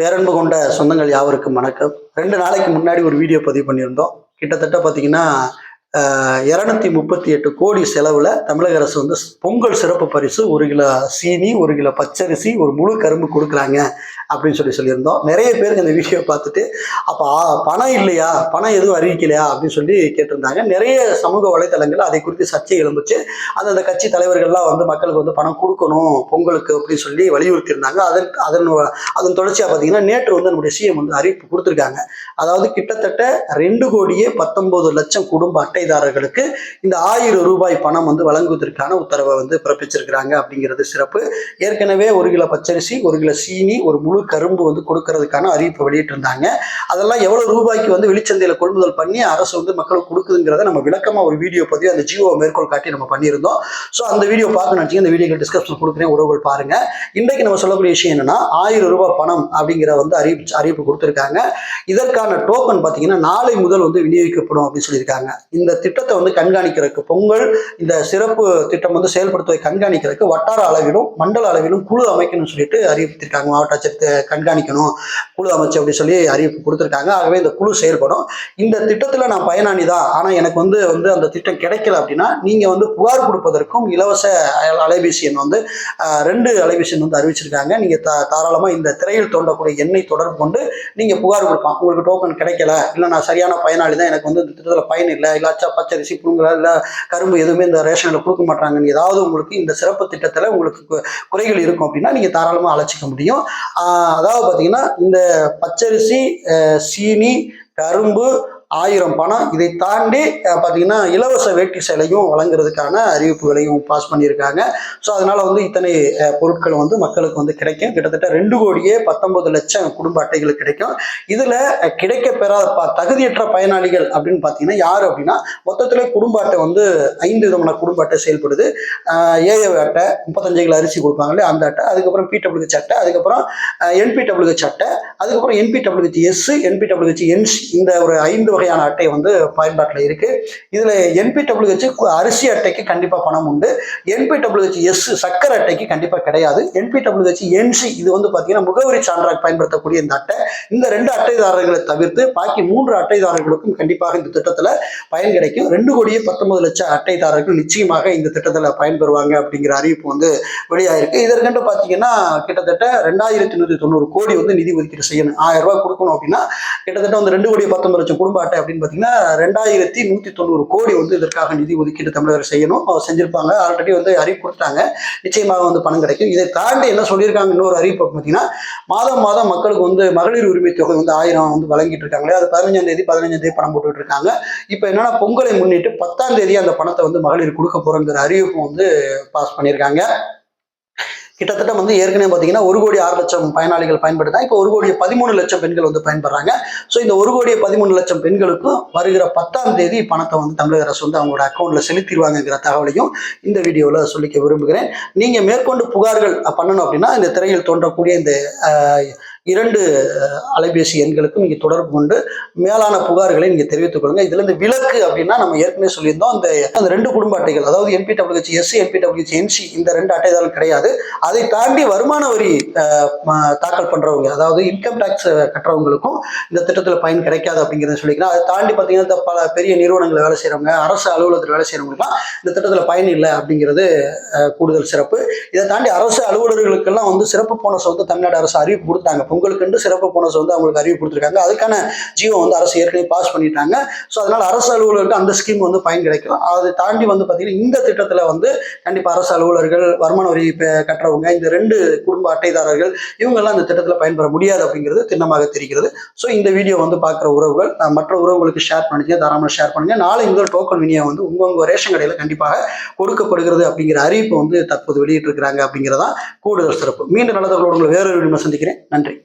பேரன்பு கொண்ட சொந்தங்கள் யாவருக்கும் வணக்கம். ரெண்டு நாளைக்கு முன்னாடி ஒரு வீடியோ பதிவு பண்ணியிருந்தோம். கிட்டத்தட்ட பார்த்தீங்கன்னா இரநூத்தி முப்பத்தி எட்டு கோடி செலவில் தமிழக அரசு வந்து பொங்கல் சிறப்பு பரிசு ஒரு கிலோ சீனி ஒரு கிலோ பச்சரிசி ஒரு முழு கரும்பு கொடுக்குறாங்க அப்படின்னு சொல்லி சொல்லியிருந்தோம். நிறைய பேருக்கு இந்த வீடியோ பார்த்துட்டு அப்போ பணம் இல்லையா? பணம் எதுவும் அறிவிக்கலையா? அப்படின்னு சொல்லி கேட்டிருந்தாங்க. நிறைய சமூக வலைத்தளங்கள் அதை குறித்து சர்ச்சை எழுந்துச்சு அந்தந்த கட்சி தலைவர்கள்லாம் வந்து மக்களுக்கு வந்து பணம் கொடுக்கணும் பொங்கலுக்கு அப்படின்னு சொல்லி வலியுறுத்தியிருந்தாங்க. அதன் அதன் அதன் தொடர்ச்சியாக பார்த்தீங்கன்னா நேற்று வந்து நம்முடைய சிஎம் வந்து அறிவிப்பு கொடுத்துருக்காங்க. அதாவது கிட்டத்தட்ட ரெண்டு கோடியே பத்தொன்பது லட்சம் குடும்ப அட்டை அட்டைதாரர்களுக்கு இந்த ஆயிரம் ரூபாய் பணம் வந்து வழங்குவதற்கான உத்தரவை வந்து பிறப்பிச்சிருக்கிறாங்க அப்படிங்கிறது சிறப்பு. ஏற்கனவே ஒரு கிலோ பச்சரிசி ஒரு கிலோ சீனி ஒரு முழு கரும்பு வந்து கொடுக்கறதுக்கான அறிவிப்பு வெளியிட்டிருந்தாங்க. அதெல்லாம் எவ்வளவு ரூபாய்க்கு வந்து வெளிச்சந்தையில கொள்முதல் பண்ணி அரசு வந்து மக்களுக்கு கொடுக்குதுங்கிறத நம்ம விளக்கமா ஒரு வீடியோ பதிவு அந்த ஜியோ மேற்கோள் காட்டி நம்ம பண்ணியிருந்தோம். ஸோ அந்த வீடியோ பார்க்கணும் வச்சுங்க இந்த வீடியோ டிஸ்கிரிப்ஷன் கொடுக்குறேன் உறவுகள் பாருங்க. இன்றைக்கு நம்ம சொல்லக்கூடிய விஷயம் என்னன்னா ஆயிரம் ரூபாய் பணம் அப்படிங்கிற வந்து அறிவிப்பு அறிவிப்பு கொடுத்துருக்காங்க. இதற்கான டோக்கன் பார்த்தீங்கன்னா நாளை முதல் வந்து விநியோகிக்கப்படும் அப்படின்னு சொல்லியிருக்காங்க. இந்த இந்த திட்டத்தை வந்து கண்காணிக்கிறதுக்கு பொங்கல் இந்த சிறப்பு திட்டம் வந்து செயல்படுத்துவதை கண்காணிக்கிறதுக்கு வட்டார அளவிலும் மண்டல அளவிலும் குழு அமைக்கணும்னு சொல்லிட்டு அறிவித்திருக்காங்க. மாவட்ட ஆட்சியர் கண்காணிக்கணும் குழு அமைச்சு அப்படின்னு சொல்லி அறிவிப்பு கொடுத்துருக்காங்க. ஆகவே இந்த குழு செயல்படும். இந்த திட்டத்தில் நான் பயனாளி தான் ஆனால் எனக்கு வந்து வந்து அந்த திட்டம் கிடைக்கல அப்படின்னா நீங்கள் வந்து புகார் கொடுப்பதற்கும் இலவச அலைபேசி எண் வந்து ரெண்டு அலைபேசி எண் வந்து அறிவிச்சிருக்காங்க. நீங்கள் தா தாராளமாக இந்த திரையில் தோன்றக்கூடிய எண்ணை தொடர்பு கொண்டு நீங்கள் புகார் கொடுக்கலாம். உங்களுக்கு டோக்கன் கிடைக்கல இல்லை நான் சரியான பயனாளி தான் எனக்கு வந்து இந்த திட்டத்தில் பயன் இல்லை இல்லாச்சா பச்சரிசி புழுங்கலா இல்லை கரும்பு எதுவுமே இந்த ரேஷனில் கொடுக்க மாட்டாங்கன்னு ஏதாவது உங்களுக்கு இந்த சிறப்பு திட்டத்தில் உங்களுக்கு குறைகள் இருக்கும் அப்படின்னா நீங்கள் தாராளமாக அழைச்சிக்க முடியும். அதாவது பார்த்தீங்கன்னா இந்த பச்சரிசி சீனி கரும்பு ஆயிரம் பணம். இதை தாண்டி பார்த்தீங்கன்னா இலவச வேட்டி சேலையும் வழங்குறதுக்கான அறிவிப்புகளையும் பாஸ் பண்ணியிருக்காங்க. ஸோ அதனால் வந்து இத்தனை பொருட்கள் வந்து மக்களுக்கு வந்து கிடைக்கும். கிட்டத்தட்ட ரெண்டு கோடியே பத்தொன்பது லட்சம் குடும்ப அட்டைகள் கிடைக்கும். இதில் கிடைக்க பெறாத ப- தகுதியற்ற பயனாளிகள் அப்படின்னு பார்த்தீங்கன்னா யார் அப்படின்னா மொத்தத்தில் குடும்ப அட்டை வந்து ஐந்து விதமான குடும்ப அட்டை செயல்படுது. ஏஏ அட்டை முப்பத்தஞ்சு கிலோ அரிசி கொடுப்பாங்களே அந்த அட்டை. அதுக்கப்புறம் பிடபிள்யூஹெச் அட்டை அதுக்கப்புறம் என்பிடபிள்யூஹெச் அட்டை அதுக்கப்புறம் என்பிடபிள்யூஹெச் எஸ் என்பிடபிள்யூஹெச் என்சி இந்த ஒரு ஐந்து வகையான அட்டை வந்து பயன்பாட்டில் இருக்கு. இதில் என்பிடபிள்யூஹெச் அரிசி அட்டைக்கு கண்டிப்பாக பணம் உண்டு. என்பிடபிள்யூஹெச் எஸ் சக்கர அட்டைக்கு கண்டிப்பாக கிடையாது. என்பிடபிள்யூஹெச் என்சி இது வந்து பார்த்தீங்கன்னா முகவரி சான்றாக பயன்படுத்தக்கூடிய இந்த அட்டை. இந்த ரெண்டு அட்டைதாரர்களை தவிர்த்து பாக்கி மூன்று அட்டைதாரர்களுக்கும் கண்டிப்பாக இந்த திட்டத்தில் பயன் கிடைக்கும். ரெண்டு கோடியே பத்தொன்பது லட்சம் அட்டைதாரர்கள் நிச்சயமாக இந்த திட்டத்தில் பயன்பெறுவாங்க அப்படிங்கிற அறிவிப்பு வந்து வெளியாயிருக்கு. இதற்கென்று பார்த்தீங்கன்னா கிட்டத்தட்ட ரெண்டாயிரத்தி நூற்றி தொண்ணூறு கோடி வந்து நிதி ஒதுக்கீடு செய்யணும். ஆயிரம் ரூபாய் கொடுக்கணும் அப்படின்னா கிட்டத்தட்ட வந்து ரெண்டு கோடி பத்தொன்பது லட்சம் குடும்ப அட்டை அப்படின்னு பார்த்தீங்கன்னா ரெண்டாயிரத்தி நூற்றி தொண்ணூறு கோடி வந்து இதற்காக நிதி ஒதுக்கீடு தமிழகர் செய்யணும். அவர் செஞ்சிருப்பாங்க. ஆல்ரெடி வந்து அறிவிப்பு கொடுத்தாங்க நிச்சயமாக வந்து பணம் கிடைக்கும். இதை தாண்டி என்ன சொல்லியிருக்காங்க இன்னொரு அறிவிப்பு பார்த்தீங்கன்னா மாதம் மாதம் மக்களுக்கு வந்து மகளிர் உரிமை தொகை வந்து ஆயிரம் வந்து வழங்கிட்டு இருக்காங்களே. அது பதினஞ்சாம் தேதி பதினஞ்சாம் தேதி பணம் போட்டுட்டு இருக்காங்க. இப்போ என்னன்னா பொங்கலை முன்னிட்டு பத்தாம் தேதி அந்த பணத்தை வந்து மகளிர் கொடுக்க போறோங்கிற அறிவிப்பு வந்து பாஸ் பண்ணியிருக்காங்க. கிட்டத்தட்ட வந்து ஏற்கனவே பார்த்தீங்கன்னா ஒரு கோடி ஆறு லட்சம் பயனாளிகள் பயன்படுத்தா இப்போ ஒரு கோடி பதிமூணு லட்சம் பெண்கள் வந்து பயன்படுறாங்க. ஸோ இந்த ஒரு கோடி பதிமூணு லட்சம் பெண்களுக்கும் வருகிற பத்தாம் தேதி பணத்தை வந்து தமிழக அரசு வந்து அவங்களோட அக்கௌண்ட்ல செலுத்திடுவாங்கங்கிற தகவலையும் இந்த வீடியோவில் சொல்லிக்க விரும்புகிறேன். நீங்கள் மேற்கொண்டு புகார்கள் பண்ணணும் அப்படின்னா இந்த திரையில் தோன்றக்கூடிய இந்த இரண்டு அலைபேசி எண்களுக்கும் நீங்கள் தொடர்பு கொண்டு மேலான புகார்களை நீங்கள் தெரிவித்துக் கொள்ளுங்க. இதுலேருந்து விலக்கு அப்படின்னா நம்ம ஏற்கனவே சொல்லியிருந்தோம். அந்த அந்த ரெண்டு குடும்ப அட்டைகள் அதாவது என்பிடபிள்யூஹெச் எஸ் என்பிடபிள்யூஹெச் என்சி இந்த ரெண்டு அட்டைதாரர்கள் கிடையாது. அதை தாண்டி வருமான வரி தாக்கல் பண்ணுறவங்க அதாவது இன்கம் டேக்ஸ் கட்டுறவங்களுக்கும் இந்த திட்டத்தில் பயன் கிடைக்காது அப்படிங்கிறத சொல்லிக்கிறேன் அதை தாண்டி பார்த்தீங்கன்னா இந்த பல பெரிய நிறுவனங்கள் வேலை செய்கிறவங்க அரசு அலுவலகத்தில் வேலை செய்கிறவங்களுக்குலாம் இந்த திட்டத்தில் பயன் இல்லை அப்படிங்கிறது கூடுதல் சிறப்பு. இதை தாண்டி அரசு அலுவலர்களுக்கெல்லாம் வந்து சிறப்பு போனஸ் வந்து தமிழ்நாடு அரசு அறிவிப்பு கொடுத்தாங்க. உங்களுக்குண்டு சிறப்பு போனஸ் வந்து அவங்களுக்கு அறிவு கொடுத்துருக்காங்க. அதுக்கான ஜீவோ வந்து அரசு ஏற்கனவே பாஸ் பண்ணிட்டாங்க. ஸோ அதனால அரசு அலுவலர்களுக்கு அந்த ஸ்கீம் வந்து பயன் கிடைக்கும் அதை தாண்டி வந்து பார்த்தீங்கன்னா இந்த திட்டத்தில் வந்து கண்டிப்பாக அரசு அலுவலர்கள் வருமான வரி கட்டுறவங்க இந்த ரெண்டு குடும்ப அட்டைதாரர்கள் இவங்கெல்லாம் இந்த திட்டத்தில் பயன்பெற முடியாது அப்படிங்கிறது திண்ணமாக தெரிகிறது. ஸோ இந்த வீடியோ வந்து பார்க்குற உறவுகள் மற்ற உறவுகளுக்கு ஷேர் பண்ணுங்க தாராளமாக ஷேர் பண்ணுங்க. நாளை முதல் டோக்கன் விநியோகம் வந்து உங்க உங்க ரேஷன் கடையில் கண்டிப்பாக கொடுக்கப்படுகிறது அப்படிங்கிற அறிவிப்பு வந்து தற்போது வெளியிட்டிருக்கிறாங்க அப்படிங்கிறதான் கூடுதல் சிறப்பு. மீண்டும் நல்லதவர்களோடு உங்களை வேறொரு வீடியோ சந்திக்கிறேன். நன்றி.